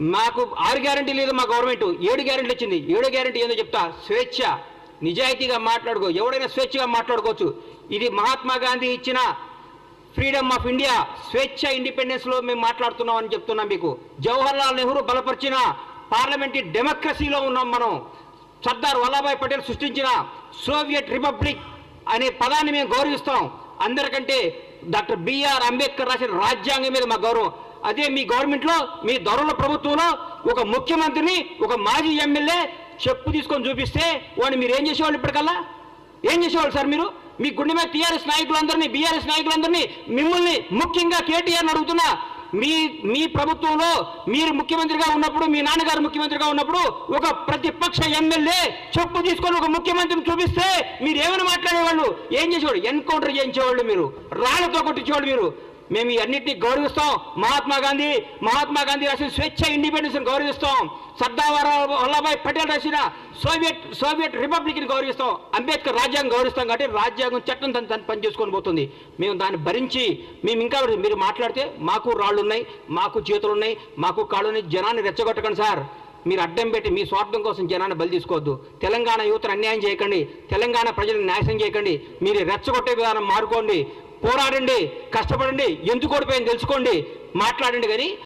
మాకు ఆరు గ్యారంటీ లేదు మా గవర్నమెంట్. ఏడు గ్యారంటీ ఇచ్చింది. ఏడు గ్యారెంటీ ఏందో చెప్తా. స్వేచ్ఛ. నిజాయితీగా మాట్లాడుకో. ఎవడైనా స్వేచ్ఛగా మాట్లాడుకోవచ్చు. ఇది మహాత్మా గాంధీ ఇచ్చిన ఫ్రీడమ్ ఆఫ్ ఇండియా. స్వేచ్ఛ ఇండిపెండెన్స్లో మేము మాట్లాడుతున్నాం అని చెప్తున్నాం మీకు. జవహర్ లాల్ నెహ్రూ బలపరిచిన పార్లమెంటరీ డెమోక్రసీలో ఉన్నాం మనం. సర్దార్ వల్లభాయ్ పటేల్ సృష్టించిన సోవియట్ రిపబ్లిక్ అనే పదాన్ని మేము గౌరవిస్తాం. అందరికంటే డాక్టర్ బిఆర్ అంబేద్కర్ రాసిన రాజ్యాంగం మీద మా గౌరవం. అదే మీ గవర్నమెంట్లో మీ దొరల ప్రభుత్వంలో ఒక ముఖ్యమంత్రిని ఒక మాజీ ఎమ్మెల్యే చెప్పు తీసుకొని చూపిస్తే వాడిని మీరు ఏం చేసేవాళ్ళు ఇప్పటికల్లా? ఏం చేసేవాళ్ళు సార్ మీరు? మీ గుండె మీద టీఆర్ఎస్ నాయకులందరినీ బీఆర్ఎస్ నాయకులందరినీ మిమ్మల్ని ముఖ్యంగా కేటీఆర్ అడుగుతున్నా. మీ మీ ప్రభుత్వంలో మీరు ముఖ్యమంత్రిగా ఉన్నప్పుడు మీ నాన్నగారు ముఖ్యమంత్రిగా ఉన్నప్పుడు ఒక ప్రతిపక్ష ఎమ్మెల్యే చెప్పు తీసుకొని ఒక ముఖ్యమంత్రిని చూపిస్తే మీరు ఏమైనా మాట్లాడేవాళ్ళు? ఏం చేసేవాళ్ళు? ఎన్కౌంటర్ చేయించేవాళ్ళు మీరు? రాళ్ళతో కొట్టించేవాళ్ళు మీరు? మేము ఈ గౌరవిస్తాం. మహాత్మా గాంధీ మహాత్మా గాంధీ రాసిన స్వేచ్ఛ ఇండిపెండెన్స్ని గౌరవిస్తాం. సర్దార్ వల్లభాయ్ పటేల్ రాసిన సోవియట్ సోవియట్ రిపబ్లిక్ని గౌరవిస్తాం. అంబేద్కర్ రాజ్యాంగం గౌరవిస్తాం కాబట్టి రాజ్యాంగం చట్టం తను తను పని చేసుకొని పోతుంది. మేము దాన్ని భరించి మేము ఇంకా మీరు మాట్లాడితే మాకు రాళ్ళు ఉన్నాయి మాకు చేతులు ఉన్నాయి మాకు కాళ్ళు ఉన్నాయి జనాన్ని రెచ్చగొట్టకండి సార్. మీరు అడ్డం పెట్టి మీ స్వార్థం కోసం జనాన్ని బలి తీసుకోవద్దు. తెలంగాణ యువతను అన్యాయం చేయకండి. తెలంగాణ ప్రజలను నాశనం చేయకండి. మీరు రెచ్చగొట్టే విధానం మారుకోండి. పోరాడండి కష్టపడండి ఎందుకు ఓడిపోయింది తెలుసుకోండి మాట్లాడండి కానీ